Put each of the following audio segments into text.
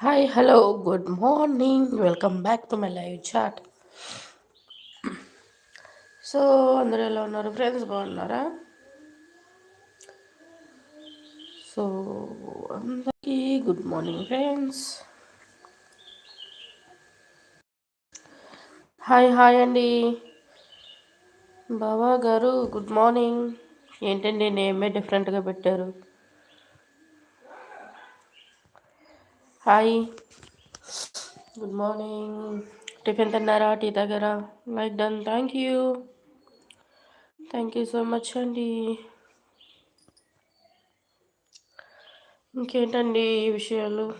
Hi hello good morning welcome back to my live chat so అందరూ ఎలా ఉన్నారు friends బాగున్నారా? సో అందరికీ good morning friends hi hi అండి. బాబా గారు గుడ్ మార్నింగ్ ఏంటండి నేమే డిఫరెంట్గా పెట్టారు? హాయ్ గుడ్ మార్నింగ్ టిఫిన్ తిన్నారా టీ తాగారా like done thank you thank you so much అండి ఇంకేంటండి ఈ విషయాలు?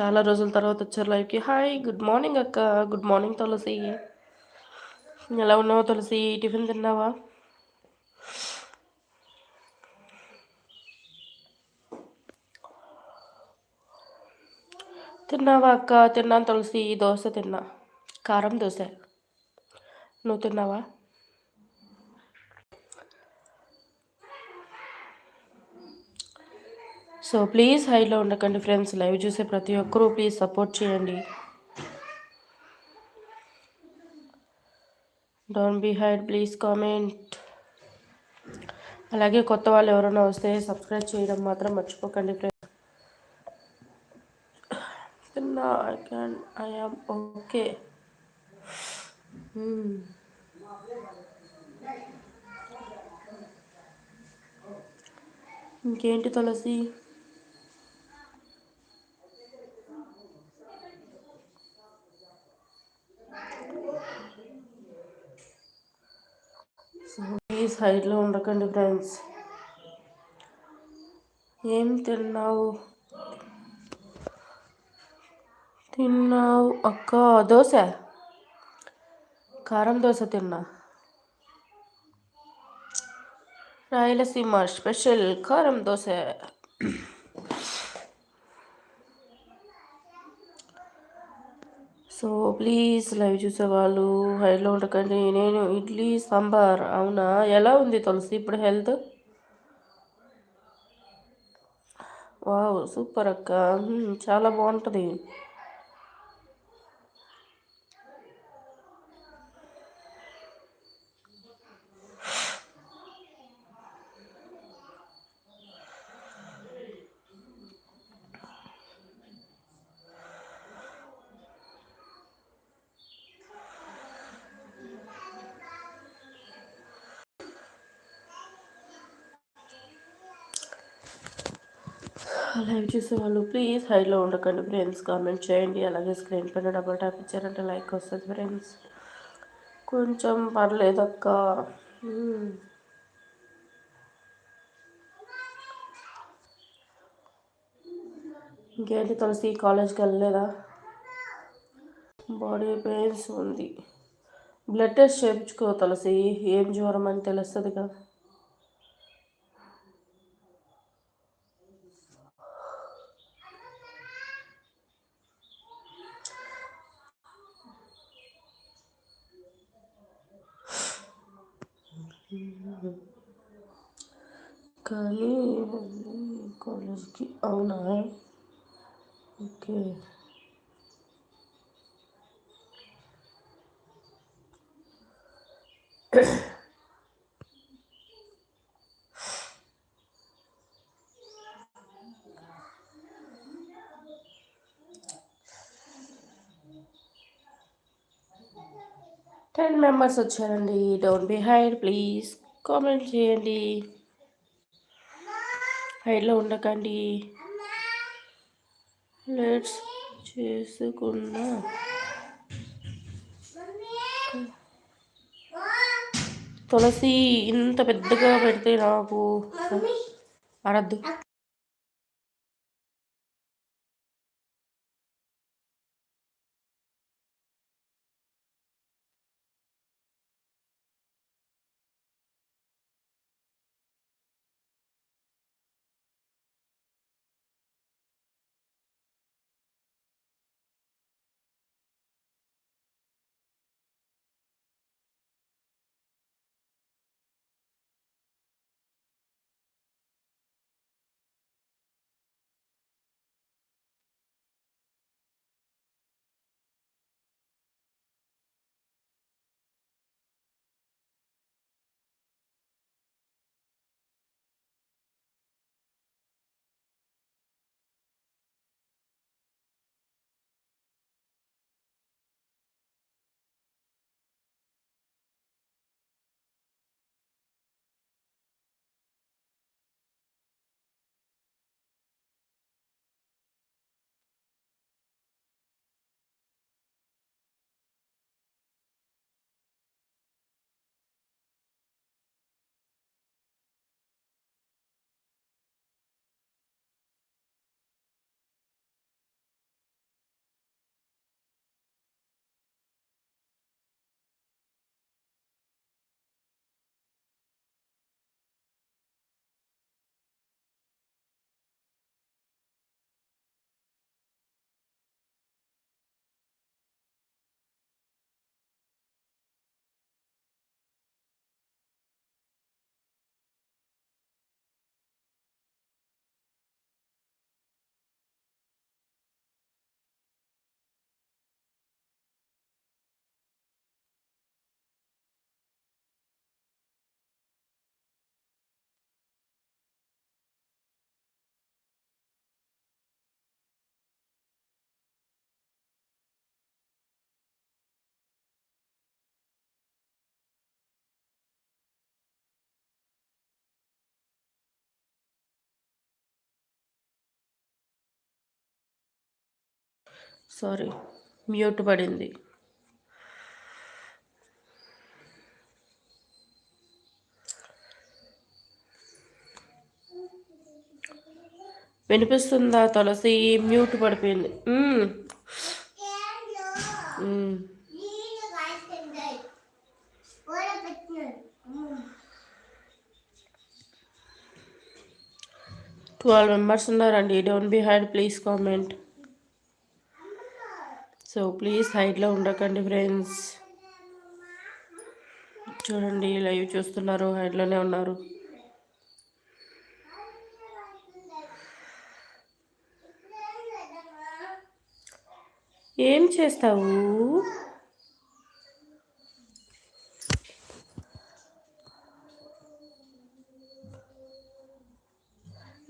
చాలా రోజుల తర్వాత వచ్చారు లైవ్కి. హాయ్ గుడ్ మార్నింగ్ అక్క. Good morning Tulasi. ఎలా ఉన్నావు తులసి? టిఫిన్ తిన్నావా? తిన్నావా అక్క? తిన్నాను తులసి దోశ తిన్నా. కారం దోశ. నువ్వు తిన్నావా? సో ప్లీజ్ హైలో ఉండకండి ఫ్రెండ్స్. లైవ్ చూసే ప్రతి ఒక్కరూ ప్లీజ్ సపోర్ట్ చేయండి. Don't be hide please comment. అలాగే కొత్త వాళ్ళు ఎవరైనా వస్తే సబ్స్క్రైబ్ చేయడం మాత్రం మర్చిపోకండి ఫ్రెండ్స్. తిన్నా I can I am okay ఇంకేంటి తులసి? ప్లీజ్ హైట్లో ఉండకండి ఫ్రెండ్స్. ఏం తిన్నావు? తిన్నావు? అక్క దోశ? కారం దోశ తిన్నా. రాయలసీమ స్పెషల్ కారం దోశ. సో ప్లీజ్ లైవ్ చూసేవాళ్ళు. హైలో ఉండకండి. నేను ఇడ్లీ సాంబార్. అవునా? ఎలా ఉంది తులసి? ఇప్పుడు హెల్త్? వావ్ సూపర్ అక్క. చాలా బాగుంటుంది లైవ్ చూసే వాళ్ళు ప్లీజ్ హైలో ఉండకండి ఫ్రెండ్స్ కామెంట్ చేయండి. అలాగే స్క్రీన్ పైన డబుల్ ట్యాప్ ఇచ్చారంటే లైక్ వస్తుంది ఫ్రెండ్స్ కొంచెం పర్లేదు అక్క hmm. ఇంకేంటి తులసి కాలేజ్కి వెళ్ళలేదా? బాడీ పెయిన్స్ ఉంది. బ్లడ్ టెస్ట్ చేయించుకో తులసి ఏం జ్వరం అని తెలుస్తుంది కదా కానీ కాలేజ్కి అవునా ఓకే టెన్ మెంబర్స్ వచ్చారండి. Don't be hide please comment చేయండి. హైడ్లో ఉండకండి. లెట్స్ చేసుకున్నా తులసి ఇంత పెద్దగా పెడితే నాకు అరద్దు. సారీ మ్యూట్ పడింది. వినిపిస్తుందా తులసి? మ్యూట్ పడిపోయింది. ట్వెల్వ్ మెంబర్స్ ఉన్నారండి. Don't be hide please comment. So please హైడ్లో ఉండకండి ఫ్రెండ్స్. చూడండి లైవ్ చూస్తున్నారు హైడ్లోనే ఉన్నారు. ఏం చేస్తావు?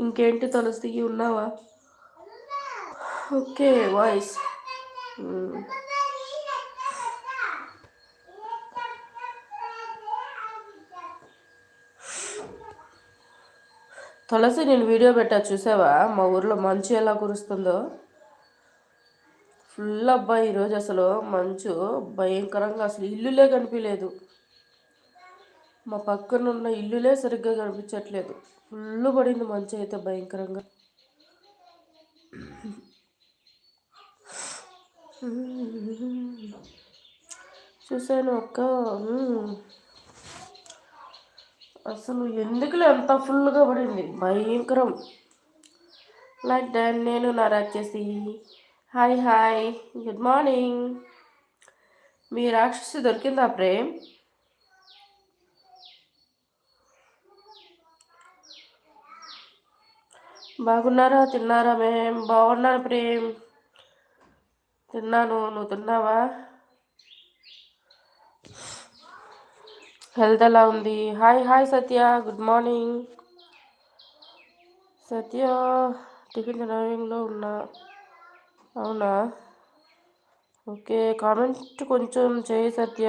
ఇంకేంటి తులసి ఉన్నావా? Okay voice. తులసి నేను వీడియో పెట్టా చూసావా? మా ఊర్లో మంచు ఎలా కురుస్తుందో? ఫుల్ అబ్బాయి ఈరోజు అసలు మంచు భయంకరంగా అసలు ఇల్లులే కనిపించలేదు. మా పక్కన ఉన్న ఇల్లులే సరిగ్గా కనిపించట్లేదు. ఫుల్ పడింది మంచు అయితే భయంకరంగా. చూసాను అక్క. అసలు ఎందుకులే అంత ఫుల్గా పడింది? భయంకరం. లైక్ దాన్ నేను నా రాక్షసి హాయ్ హాయ్ గుడ్ మార్నింగ్. మీ రాక్షసి దొరికిందా ప్రేమ్? బాగున్నారా? తిన్నారా మేం బాగున్నారా ప్రేమ్? తిన్నాను. నువ్వు తిన్నావా? హెల్త్ ఎలా ఉంది? Hi hi Satya. Good morning. Satya tiffin డ్రైవింగ్లో ఉన్నా? అవునా? ఓకే కామెంట్ కొంచెం చేయి సత్య.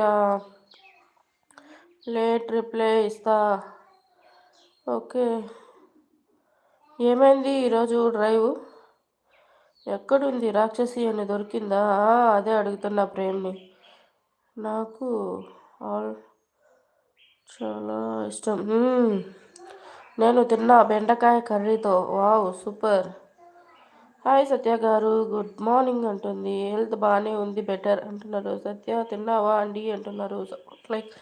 లేట్ రిప్లై ఇస్తా. ఓకే. ఏమైంది ఈరోజు డ్రైవ్? ఎక్కడుంది? రాక్షసి అని దొరికిందా? అదే అడుగుతున్నా ప్రేమ్ని. నాకు ఆల్ చాలా ఇష్టం. నేను తిన్నా బెండకాయ కర్రీతో. Wow super. Hi Satya garu. Good morning అంటుంది. హెల్త్ బాగానే ఉంది బెటర్ అంటున్నారు. సత్య తిన్నావా అండి? అంటున్నారు. లైక్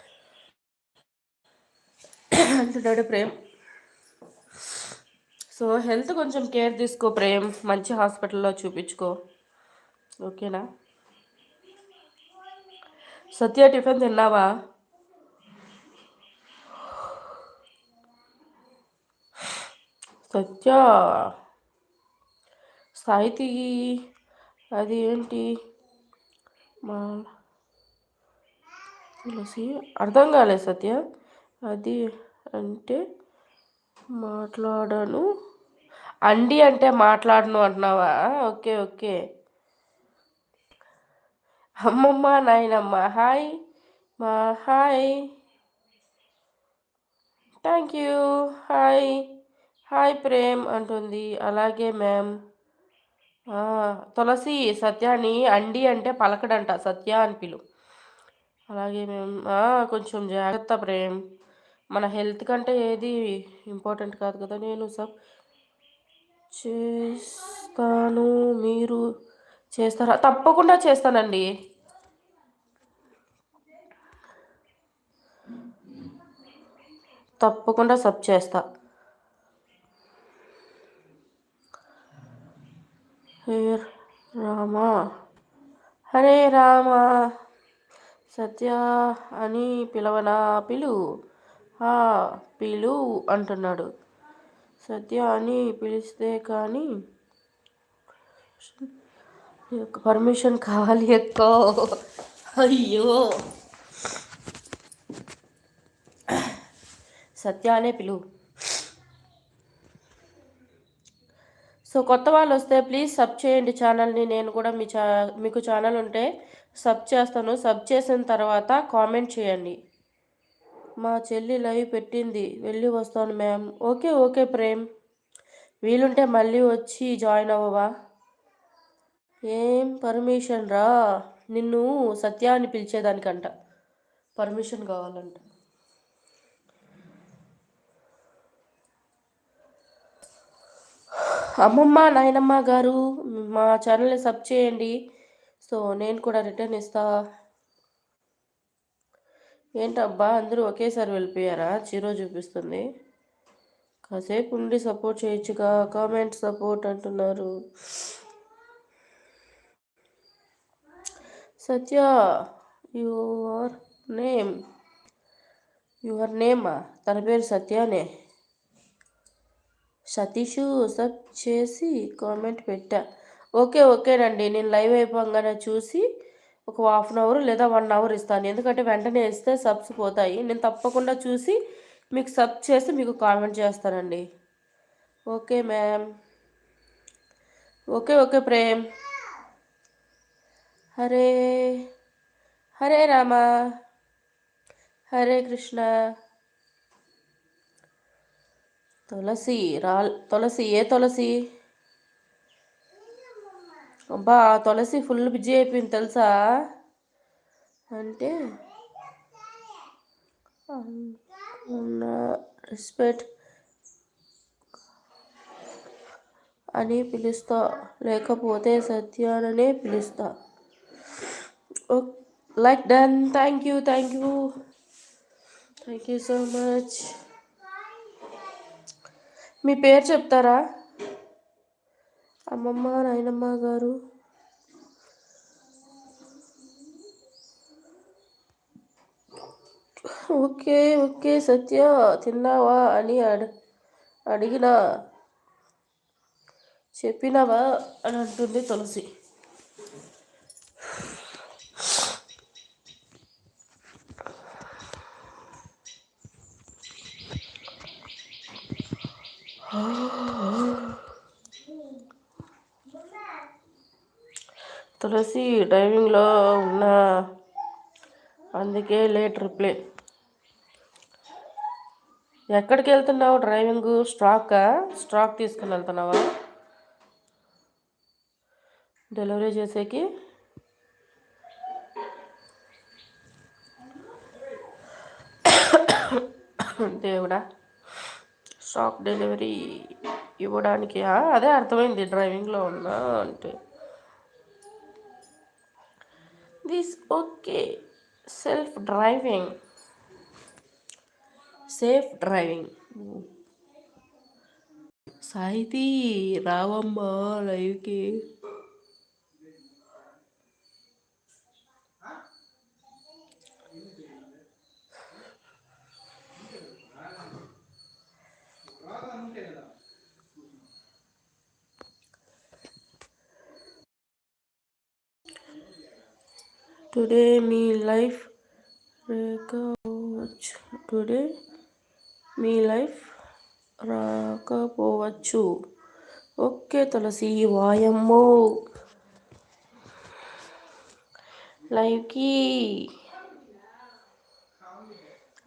అంటున్నాడు ప్రేమ్. సో హెల్త్ కొంచెం కేర్ తీసుకో ప్రేమ్. మంచి హాస్పిటల్లో చూపించుకో. ఓకేనా? సత్య టిఫిన్ తిన్నావా? సత్య! సాహితి అది ఏంటి? మా తులసి? అర్థం కాలేదు సత్య. అది అంటే మాట్లాడను. అండి అంటే మాట్లాడను అంటున్నావా? Okay okay. అమ్మమ్మ నాయనమ్మ హాయ్. మా hi. Thank you. Hi. Hi Prem అంటుంది. అలాగే మ్యామ్. తులసి సత్యాని అండి అంటే పలకడంట సత్య అని పిలు. అలాగే మేము కొంచెం జాగ్రత్త ప్రేమ్. మన హెల్త్ కంటే ఏది ఇంపార్టెంట్ కాదు కదా నేను సబ్ చేస్తాను మీరు చేస్తారా? తప్పకుండా చేస్తానండి. తప్పకుండా సబ్ చేస్తా. హే రామా హరే రామా సత్య అని పిలవనా పిలు? పిలు అంటున్నాడు. సత్య అని పిలిస్తే కానీ పర్మిషన్ కావాలి ఎక్కువ. అయ్యో. సత్య అనే పిలువు సో కొత్త వాళ్ళు వస్తే ప్లీజ్ సబ్ చేయండి ఛానల్ని. నేను కూడా మీ ఛా మీకు ఛానల్ ఉంటే సబ్ చేస్తాను. సబ్ చేసిన తర్వాత కామెంట్ చేయండి. మా చెల్లి లైవ్ పెట్టింది. వెళ్ళి వస్తాను మ్యామ్. Okay okay Prem. వీలుంటే మళ్ళీ వచ్చి జాయిన్ అవ్వవా? ఏం పర్మిషన్ రా? నిన్ను సత్యాన్ని పిలిచేదానికంట. పర్మిషన్ కావాలంట. అమ్మమ్మ నాయనమ్మ గారు మా ఛానల్ని సబ్ చేయండి. సో నేను కూడా రిటర్న్ ఇస్తా. ఏంటబ్బా అందరూ ఒకేసారి వెళ్ళిపోయారా? చీరో చూపిస్తుంది. కాసేపు ఉండి సపోర్ట్ చేయొచ్చుగా కామెంట్ సపోర్ట్ అంటున్నారు. సత్య యువర్ నేమ్ యువర్ నేమా తన పేరు సత్యానే. సతీషు సబ్ చేసి కామెంట్ పెట్టా. ఓకే ఓకేనండి నేను లైవ్ అయిపోగానే చూసి ఒక హాఫ్ అన్ అవర్ లేదా వన్ అవర్ ఇస్తాను. ఎందుకంటే వెంటనే ఇస్తే సబ్స్ పోతాయి. నేను తప్పకుండా చూసి మీకు సబ్ చేసి మీకు కామెంట్ చేస్తానండి. Okay ma'am okay okay Prem Hare Hare Rama Hare Krishna Tulasi రా తులసి ఏ తులసి? అబ్బా తులసి ఫుల్ బిజీ అయిపోయింది తెలుసా? అంటే రెస్పెక్ట్ అని పిలుస్తా. లేకపోతే సత్యాననే పిలుస్తా. Like done thank you thank you thank you so much మీ పేరు చెప్తారా? అమ్మమ్మ నాయనమ్మ గారు. ఓకే ఓకే సత్య తిన్నావా అని అడి అడిగిన చెప్పినవా అని అంటుంది తులసి. తులసి డ్రైవింగ్లో ఉన్న అందుకే లేట్ రిప్లై ఎక్కడికి వెళ్తున్నావు? డ్రైవింగ్ స్ట్రాక్ స్ట్రాక్ తీసుకుని వెళ్తున్నావా? డెలివరీ చేసేకి? దేవుడా స్టాక్ డెలివరీ ఇవ్వడానికి. అదే అర్థమైంది డ్రైవింగ్లో ఉన్నా అంటే. this okay self driving safe driving Sahithi రావమ్మ లైవ్కి టుడే మీ లైఫ్ రాకపోవచ్చు టుడే మీ లైఫ్ రాకపోవచ్చు ఓకే తులసి వాయమ్మో లైవ్కి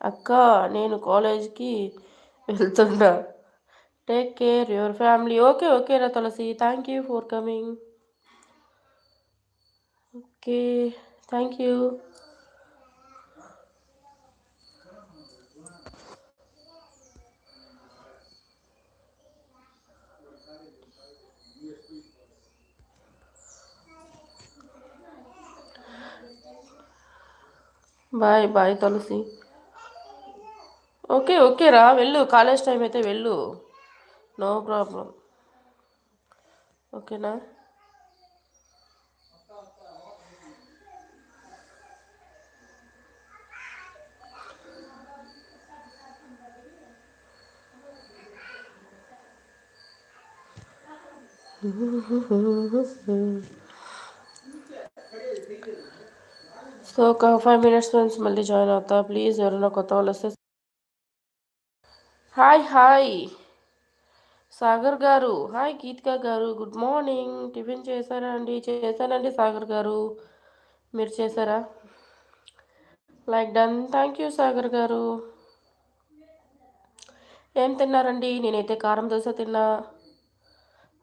అక్క నేను కాలేజ్కి వెళ్తున్నా. Take care your family okay okay రా Tulasi thank you for coming okay thank you bye bye Tulasi okay okay రా వెళ్ళు. కాలేజ్ టైం అయితే వెళ్ళు. నో ప్రాబ్లం ఓకేనా సో ఒక ఫైవ్ మినిట్స్ నుంచి మళ్ళీ జాయిన్ అవుతా. ప్లీజ్ ఎవరైనా కొత్త వాళ్ళు వస్తే హాయ్ హాయ్ సాగర్ గారు. హాయ్ గీతికా గారు. గుడ్ మార్నింగ్ టిఫిన్ చేశారా అండి? చేశానండి సాగర్ గారు. మీరు చేశారా? Like done thank you Sagar garu. ఏం తిన్నారండి? నేనైతే కారం దోశ తిన్నా.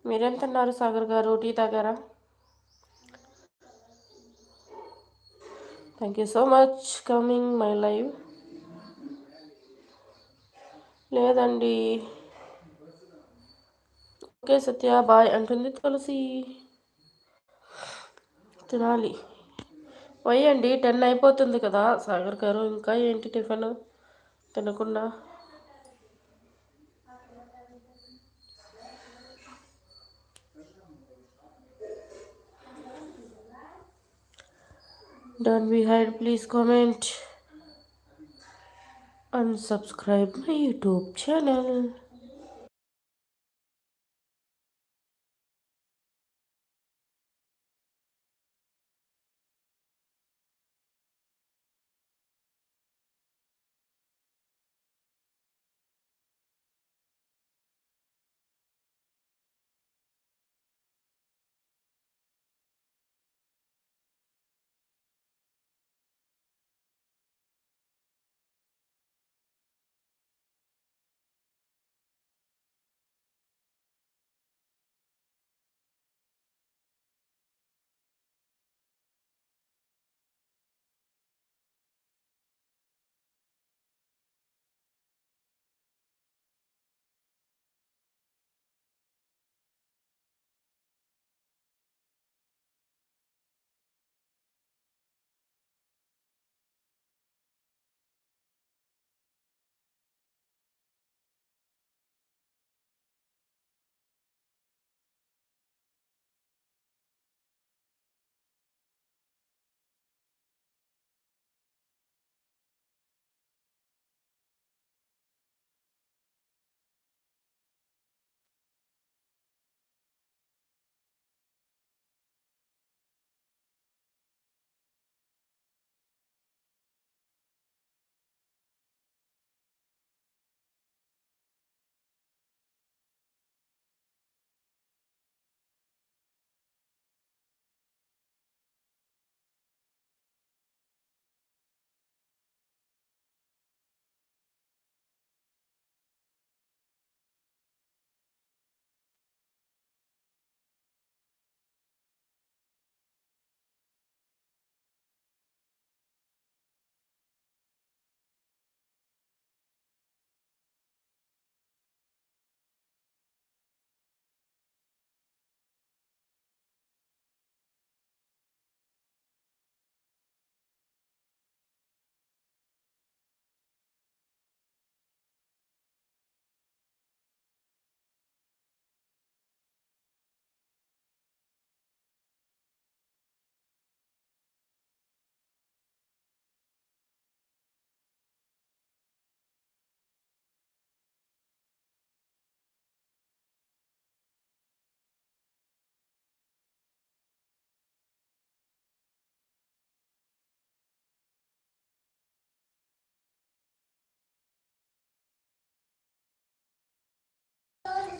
మీరెంతన్నారు సాగర్ గారు? టీ తాగారా? Thank you so much coming my live లేదండి. ఓకే సత్య. బాయ్ అంటుంది తులసి. తినాలి. పోయండి టెన్ అయిపోతుంది కదా సాగర్ గారు. ఇంకా ఏంటి టిఫిన్? తినకుండా Don't be hide, please comment and subscribe my YouTube channel.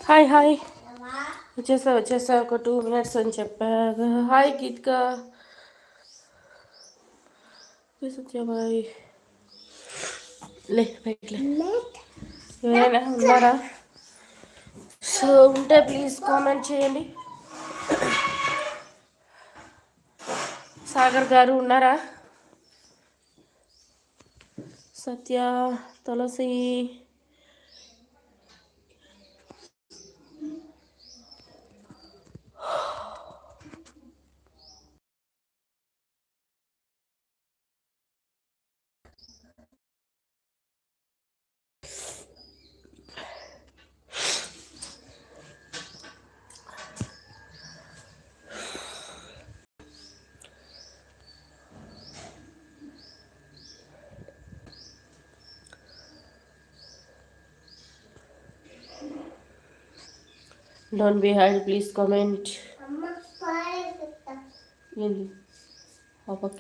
Hi hi వచ్చేసా వచ్చేసా ఒక టూ మినిట్స్ అని చెప్పాగా హాయ్ గీత్క సత్యబాయ్ లే బయటలే ఎవరైనా ఉన్నారా? సో ఉంటే ప్లీజ్ కామెంట్ చేయండి. సాగర్ గారు ఉన్నారా? Satya Tulasi don't be hide please comment ఏంది ఆ పక్క